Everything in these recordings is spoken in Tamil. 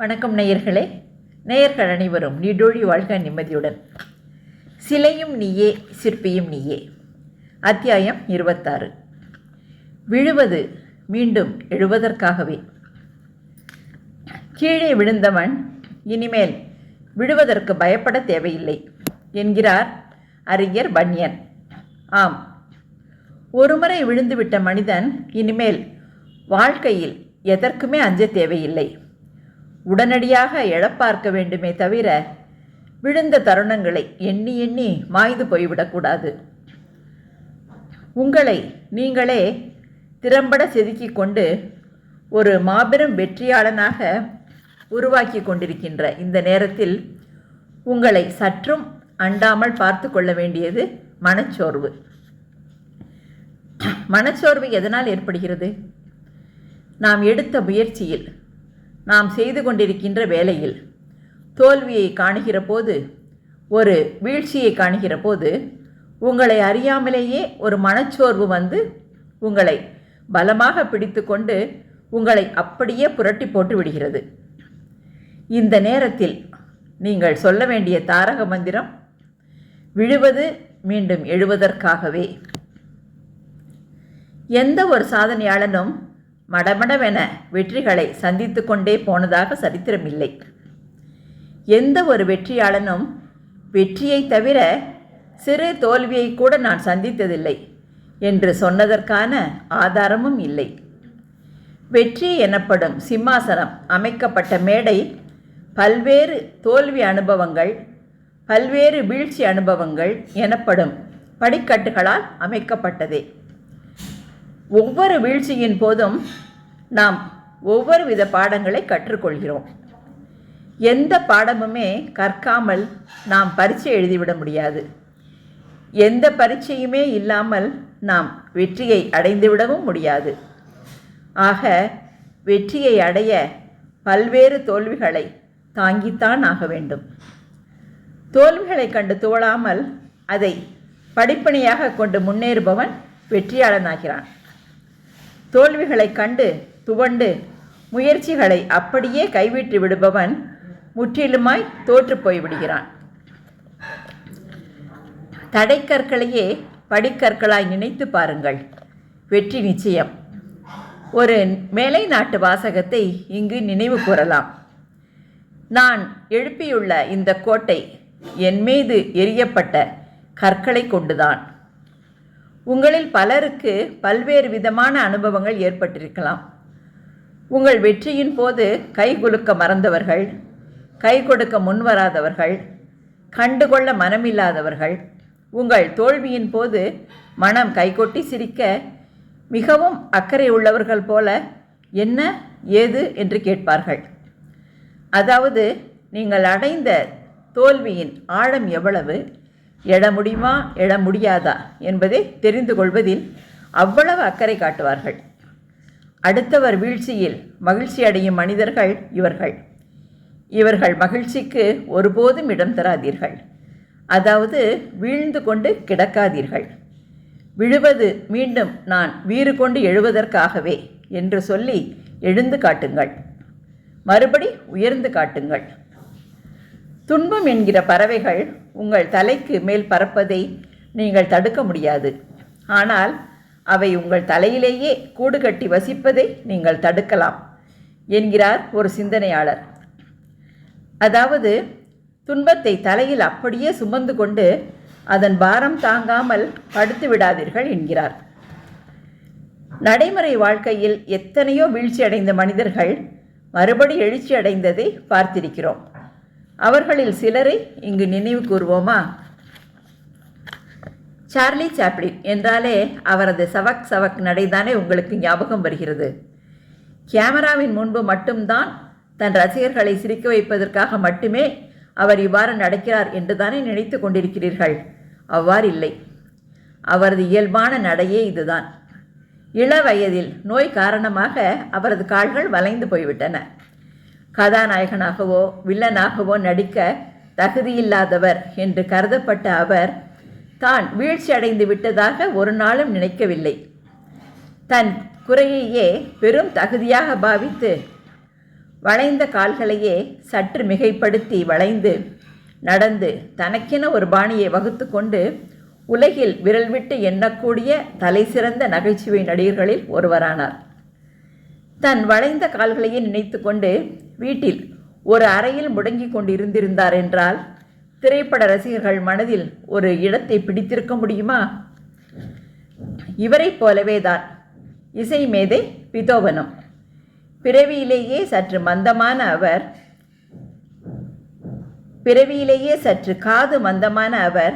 வணக்கம் நேயர்களே. நேயர்கள் அனைவரும் நீடோழி வாழ்க நிம்மதியுடன். சிலையும் நீயே சிற்பியும் நீயே. அத்தியாயம் இருபத்தாறு. விழுவது மீண்டும் எழுவதற்காகவே. கீழே விழுந்தவன் இனிமேல் விழுவதற்கு பயப்பட தேவையில்லை என்கிறார் அறிஞர் பன்யன் ஆம். ஒருமுறை விழுந்துவிட்ட மனிதன் இனிமேல் வாழ்க்கையில் எதற்குமே அஞ்ச தேவையில்லை. உடனடியாக எழப்பார்க்க வேண்டுமே தவிர விழுந்த தருணங்களை எண்ணி எண்ணி மாய்ந்து போய்விடக்கூடாது. உங்களை நீங்களே திறம்பட செதுக்கிக் கொண்டு ஒரு மாபெரும் வெற்றியாளனாக உருவாக்கி கொண்டிருக்கின்ற இந்த நேரத்தில் உங்களை சற்றும் அண்டாமல் பார்த்து கொள்ள வேண்டியது மனச்சோர்வு. மனச்சோர்வு எதனால் ஏற்படுகிறது? நாம் எடுத்த முயற்சியில் நாம் செய்து கொண்டிருக்கின்ற வேலையில் தோல்வியை காணுகிற போது ஒரு வீழ்ச்சியை காணுகிற போது உங்களை அறியாமலேயே ஒரு மனச்சோர்வு வந்து உங்களை பலமாக பிடித்து கொண்டு உங்களை அப்படியே புரட்டி போட்டு விடுகிறது. இந்த நேரத்தில் நீங்கள் சொல்ல வேண்டிய தாரக மந்திரம் விழுவது மீண்டும் எழுவதற்காகவே. எந்த ஒரு சாதனையாளனும் மடமடவென வெற்றிகளை சந்தித்து கொண்டே போனதாக சரித்திரமில்லை. எந்த ஒரு வெற்றியாளனும் வெற்றியை தவிர சிறு தோல்வியை கூட நான் சந்தித்ததில்லை என்று சொன்னதற்கான ஆதாரமும் இல்லை. வெற்றி எனப்படும் சிம்மாசனம் அமைக்கப்பட்ட மேடை பல்வேறு தோல்வி அனுபவங்கள் பல்வேறு வீழ்ச்சி அனுபவங்கள் எனப்படும் படிக்கட்டுகளால் அமைக்கப்பட்டதே. ஒவ்வொரு வீழ்ச்சியின் போதும் நாம் ஒவ்வொரு வித பாடங்களை கற்றுக்கொள்கிறோம். எந்த பாடமுமே கற்காமல் நாம் பரீட்சை எழுதிவிட முடியாது. எந்த பரீட்சையுமே இல்லாமல் நாம் வெற்றியை அடைந்துவிடவும் முடியாது. ஆக வெற்றியை அடைய பல்வேறு தோல்விகளை தாங்கித்தான் ஆக வேண்டும். தோல்விகளை கண்டு துவளாமல் அதை படிப்பணியாக கொண்டு முன்னேறுபவன் வெற்றியாளனாகிறான். தோல்விகளை கண்டு துவண்டு முயற்சிகளை அப்படியே கைவிட்டு விடுபவன் முற்றிலுமாய் தோற்று போய்விடுகிறான் தடைக்கற்களையே படிக்கற்களாய் நினைத்து பாருங்கள். வெற்றி நிச்சயம். ஒரு மேலை நாட்டு வாசகத்தை இங்கு நினைவு கூறலாம். நான் எழுப்பியுள்ள இந்த கோட்டை என் மீது எரியப்பட்ட கற்களை கொண்டுதான். உங்களில் பலருக்கு பல்வேறு விதமான அனுபவங்கள் ஏற்பட்டிருக்கலாம். உங்கள் வெற்றியின் போது கை குலுக்க மறந்தவர்கள் கை கொடுக்க முன்வராதவர்கள் கண்டுகொள்ள மனமில்லாதவர்கள் உங்கள் தோல்வியின் போது மனம் கைகொட்டி சிரிக்க மிகவும் அக்கறை உள்ளவர்கள் போல என்ன ஏது என்று கேட்பார்கள். அதாவது நீங்கள் அடைந்த தோல்வியின் ஆழம் எவ்வளவு எழ முடியுமா எழ முடியாதா என்பதை தெரிந்து கொள்வதில் அவ்வளவு அக்கறை காட்டுவார்கள். அடுத்தவர் வீழ்ச்சியில் மகிழ்ச்சி அடையும் மனிதர்கள் இவர்கள். இவர்கள் மகிழ்ச்சிக்கு ஒருபோதும் இடம் தராதீர்கள். அதாவது வீழ்ந்து கொண்டு கிடக்காதீர்கள். விழுவது மீண்டும் நான் வீறு கொண்டு எழுவதற்காகவே என்று சொல்லி எழுந்து காட்டுங்கள். மறுபடி உயர்ந்து காட்டுங்கள். துன்பம் என்கிற பறவைகள் உங்கள் தலைக்கு மேல் பறப்பதை நீங்கள் தடுக்க முடியாது. ஆனால் அவை உங்கள் தலையிலேயே கூடு கட்டி வசிப்பதை நீங்கள் தடுக்கலாம் என்கிறார் ஒரு சிந்தனையாளர். அதாவது துன்பத்தை தலையில் அப்படியே சுமந்து கொண்டு அதன் பாரம் தாங்காமல் படுத்து விடாதீர்கள் என்கிறார். நடைமுறை வாழ்க்கையில் எத்தனையோ வீழ்ச்சி அடைந்த மனிதர்கள் மறுபடி எழுச்சி அடைந்ததை பார்த்திருக்கிறோம். அவர்களில் சிலரை இங்கு நினைவு கூறுவோமா சார்லி சாப்ளின் என்றாலே அவரது சவக் சவக் நடைதானே உங்களுக்கு ஞாபகம் வருகிறது. கேமராவின் முன்பு மட்டும்தான் தன் ரசிகர்களை சிரிக்க வைப்பதற்காக மட்டுமே அவர் இவ்வாறு நடக்கிறார் என்று தானே நினைத்து கொண்டிருக்கிறீர்கள்? அவ்வாறில்லை. அவரது இயல்பான நடையே இதுதான். இள வயதில் நோய் காரணமாக அவரது கால்கள் வளைந்து போய்விட்டன. கதாநாயகனாகவோ வில்லனாகவோ நடிக்க தகுதியில்லாதவர் என்று கருதப்பட்ட அவர் தான் வீழ்ச்சி அடைந்து விட்டதாக ஒரு நாளும் நினைக்கவில்லை. தன் குறையையே பெரும் தகுதியாக பாவித்து வளைந்த கால்களையே சற்று மிகைப்படுத்தி வளைந்து நடந்து தனக்கென ஒரு பாணியை வகுத்து கொண்டு உலகில் விரல் விட்டு எண்ணக்கூடிய தலைசிறந்த நகைச்சுவை நடிகர்களில் ஒருவரானார். தன் வளைந்த கால்களையே நினைத்து கொண்டு வீட்டில் ஒரு அறையில் முடங்கி கொண்டிருந்திருந்தார் என்றால் திரைப்பட ரசிகர்கள் மனதில் ஒரு இடத்தை பிடித்திருக்க முடியுமா? இவரைப் போலவே தான் இசை மேதை பிதோவனம். பிறவியிலேயே சற்று மந்தமான அவர் பிறவியிலேயே சற்று காது மந்தமான அவர்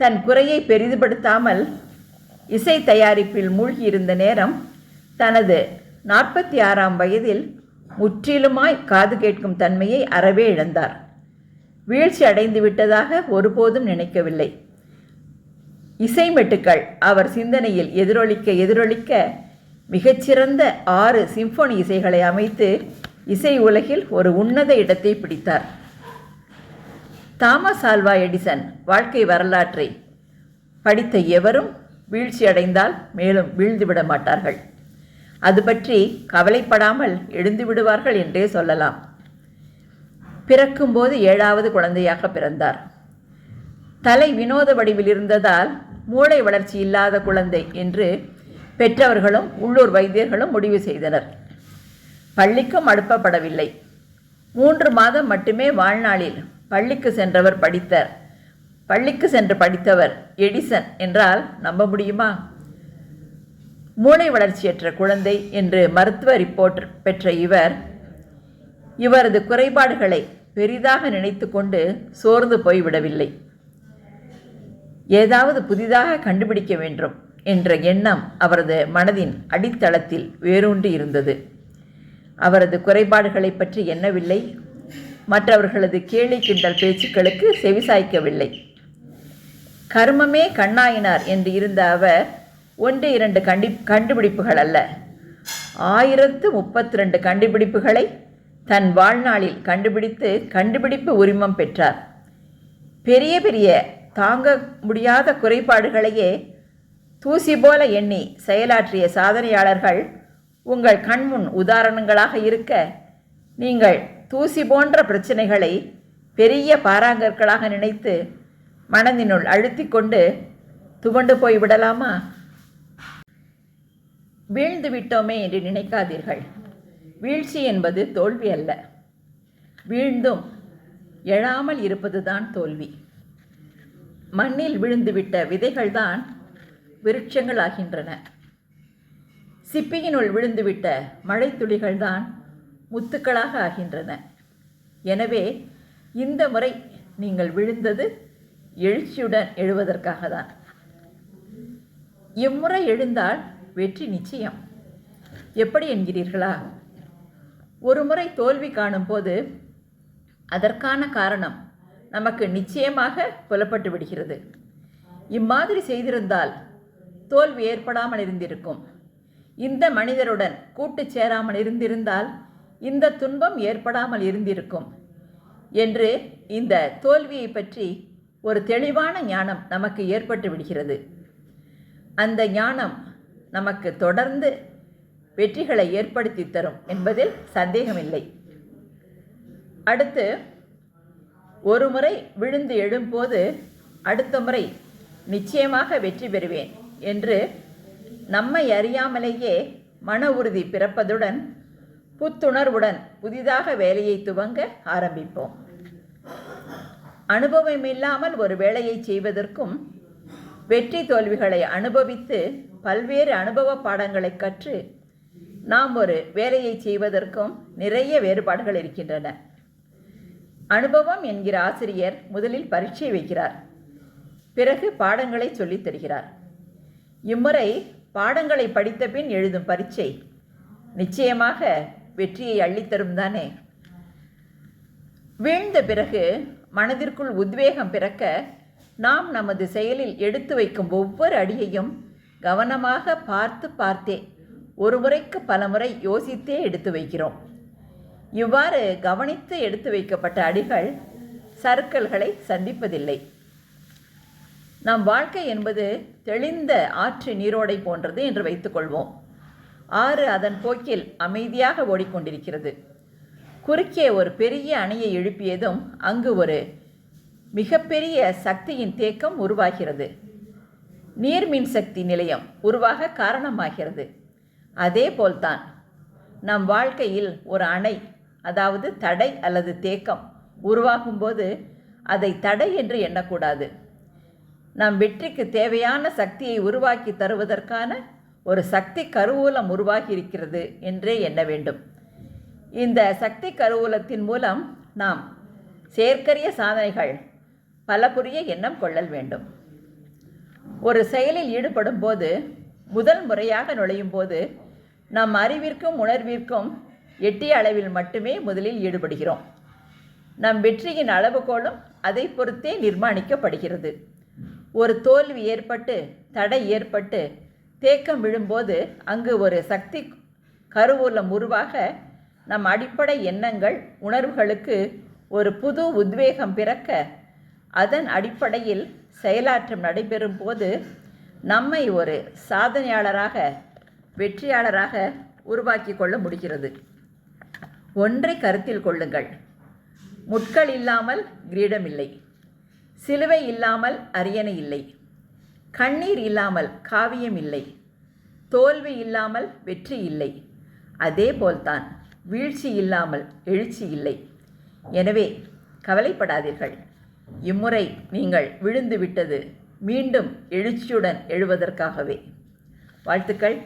தன் குறையை பெரிதுபடுத்தாமல் இசை தயாரிப்பில் மூழ்கியிருந்த நேரம் தனது நாற்பத்தி ஆறாம் வயதில் முற்றிலுமாய் காது கேட்கும் தன்மையை அறவே இழந்தார். வீழ்ச்சி அடைந்து விட்டதாக ஒருபோதும் நினைக்கவில்லை. இசை மெட்டுக்கள் அவர் சிந்தனையில் எதிரொலிக்க எதிரொலிக்க மிகச்சிறந்த ஆறு சிம்போனி இசைகளை அமைத்து இசை உலகில் ஒரு உன்னத இடத்தை பிடித்தார். தாமஸ் ஆல்வா எடிசன் வாழ்க்கை வரலாற்றை படித்த எவரும் வீழ்ச்சி அடைந்தால் மேலும் வீழ்ந்துவிட மாட்டார்கள். அது பற்றி கவலைப்படாமல் எழுந்து விடுவார்கள் என்றே சொல்லலாம். பிறக்கும்போது ஏழாவது குழந்தையாக பிறந்தார். தலை வினோத வடிவில் இருந்ததால் மூளை வளர்ச்சி இல்லாத குழந்தை என்று பெற்றவர்களும் உள்ளூர் வைத்தியர்களும் முடிவு செய்தனர். பள்ளிக்கும் அனுப்பப்படவில்லை. மூன்று மாதம் மட்டுமே வாழ்நாளில் பள்ளிக்கு சென்றவர் படித்தார். பள்ளிக்கு சென்று படித்தவர் எடிசன் என்றால் நம்ப முடியுமா? மூளை வளர்ச்சியற்ற குழந்தை என்று மருத்துவ ரிப்போர்ட் பெற்ற இவர் இவரது குறைபாடுகளை பெரிதாக நினைத்து கொண்டு சோர்ந்து போய்விடவில்லை ஏதாவது புதிதாக கண்டுபிடிக்க வேண்டும் என்ற எண்ணம் அவரது மனதின் அடித்தளத்தில் வேரூன்றி இருந்தது. அவரது குறைபாடுகளை பற்றி எண்ணவில்லை. மற்றவர்களது கேலி கிண்டல் பேச்சுக்களுக்கு செவிசாய்க்கவில்லை. கர்மமே கண்ணாயினார் என்று இருந்த அவர் ஒன்று இரண்டு கண்டி கண்டுபிடிப்புகள் அல்ல. ஆயிரத்து முப்பத்தி ரெண்டு கண்டுபிடிப்புகளை தன் வாழ்நாளில் கண்டுபிடித்து கண்டுபிடிப்பு உரிமம் பெற்றார். பெரிய பெரிய தாங்க முடியாத குறைபாடுகளையே தூசி போல எண்ணி செயலாற்றிய சாதனையாளர்கள் உங்கள் கண்முன் உதாரணங்களாக இருக்க நீங்கள் தூசி போன்ற பிரச்சனைகளை பெரிய பாராங்கற்களாக நினைத்து மனதினுள் அழுத்தி கொண்டு துவண்டு போய் விடலாமா? வீழ்ந்து விட்டோமே என்று நினைக்காதீர்கள். வீழ்ச்சி என்பது தோல்வி அல்ல. வீழ்ந்தும் எழாமல் இருப்பதுதான் தோல்வி. மண்ணில் விழுந்துவிட்ட விதைகள்தான் விருட்சங்கள் ஆகின்றன சிப்பியினுள் விழுந்துவிட்ட மழைத்துளிகள்தான் முத்துக்களாக ஆகின்றன. எனவே இந்த முறை நீங்கள் விழுந்தது எழுச்சியுடன் எழுவதற்காக தான் இம்முறை எழுந்தால் வெற்றி நிச்சயம். எப்படி என்கிறீர்களா? ஒரு முறை தோல்வி காணும்போது அதற்கான காரணம் நமக்கு நிச்சயமாக புலப்பட்டு விடுகிறது. இம்மாதிரி செய்திருந்தால் தோல்வி ஏற்படாமல் இருந்திருக்கும். இந்த மனிதருடன் கூட்டு சேராமல் இருந்திருந்தால் இந்த துன்பம் ஏற்படாமல் இருந்திருக்கும் என்று இந்த தோல்வியை பற்றி ஒரு தெளிவான ஞானம் நமக்கு ஏற்பட்டு விடுகிறது. அந்த ஞானம் நமக்கு தொடர்ந்து வெற்றிகளை ஏற்படுத்தி தரும் என்பதில் சந்தேகமில்லை. அடுத்து ஒரு முறை விழுந்து எழும்போது அடுத்த முறை நிச்சயமாக வெற்றி பெறுவேன் என்று நம்மை அறியாமலேயே மன உறுதி பிறப்பதுடன் புத்துணர்வுடன் புதிதாக வேலையை துவங்க ஆரம்பிப்போம். அனுபவம் இல்லாமல் ஒரு வேலையை செய்வதற்கும் வெற்றி தோல்விகளை அனுபவித்து பல்வேறு அனுபவ பாடங்களை கற்று நாம் ஒரு வேலையை செய்வதற்கும் நிறைய வேறுபாடுகள் இருக்கின்றன. அனுபவம் என்கிற ஆசிரியர் முதலில் பரீட்சை வைக்கிறார். பிறகு பாடங்களை சொல்லித் தருகிறார். இம்முறை பாடங்களை படித்த பின் எழுதும் பரீட்சை நிச்சயமாக வெற்றியை அள்ளித்தரும் தானே. வீழ்ந்த பிறகு மனதிற்குள் உத்வேகம் பிறக்க நாம் நமது செயலில் எடுத்து வைக்கும் ஒவ்வொரு அடியையும் கவனமாக பார்த்து பார்த்தே ஒரு முறைக்கு பல முறை யோசித்தே எடுத்து வைக்கிறோம். இவ்வாறு கவனித்து எடுத்து வைக்கப்பட்ட அடிகள் சறுக்கல்களை சந்திப்பதில்லை. நம் வாழ்க்கை என்பது தெளிந்த ஆற்று நீரோடை போன்றது என்று வைத்துக்கொள்வோம் ஆறு அதன் போக்கில் அமைதியாக ஓடிக்கொண்டிருக்கிறது. குறுக்கே ஒரு பெரிய அணையை எழுப்பியதும் அங்கு ஒரு மிகப்பெரிய சக்தியின் தேக்கம் உருவாகிறது. நீர்மின் சக்தி நிலையம் உருவாக காரணமாகிறது. அதே போல்தான் நம் வாழ்க்கையில் ஒரு அணை அதாவது தடை அல்லது தேக்கம் உருவாகும்போது அதை தடை என்று எண்ணக்கூடாது. நம் வெற்றிக்கு தேவையான சக்தியை உருவாக்கி தருவதற்கான ஒரு சக்தி கருவூலம் உருவாகி இருக்கிறது என்றே எண்ண வேண்டும். இந்த சக்தி கருவூலத்தின் மூலம் நாம் செயற்கரிய சாதனைகள் பல புரிய எண்ணம் கொள்ளல் வேண்டும். ஒரு செயலில் ஈடுபடும் போது முதல் முறையாக நுழையும் போது நம் அறிவிற்கும் உணர்விற்கும் எட்டிய அளவில் மட்டுமே முதலில் ஈடுபடுகிறோம். நம் வெற்றியின் அளவுகோலும் அதை பொறுத்தே நிர்மாணிக்கப்படுகிறது. ஒரு தோல்வி ஏற்பட்டு தடை ஏற்பட்டு தேக்கம் விழும்போது அங்கு ஒரு சக்தி கருவூலம் உருவாக நம் அடிப்படை எண்ணங்கள் உணர்வுகளுக்கு ஒரு புது உத்வேகம் பிறக்க அதன் அடிப்படையில் செயலாற்றம் நடைபெறும் போது நம்மை ஒரு சாதனையாளராக வெற்றியாளராக உருவாக்கி கொள்ள முடிகிறது. ஒன்றை கருத்தில் கொள்ளுங்கள். முட்கள் இல்லாமல் கிரீடம் இல்லை. சிலுவை இல்லாமல் அரியணை இல்லை. கண்ணீர் இல்லாமல் காவியம் இல்லை. தோல்வி இல்லாமல் வெற்றி இல்லை. அதே போல்தான் வீழ்ச்சி இல்லாமல் எழுச்சி இல்லை. எனவே கவலைப்படாதீர்கள். இம்முறை நீங்கள் விழுந்து விட்டது மீண்டும் எழுச்சியுடன் எழுவதற்காகவே. வாழ்த்துக்கள்.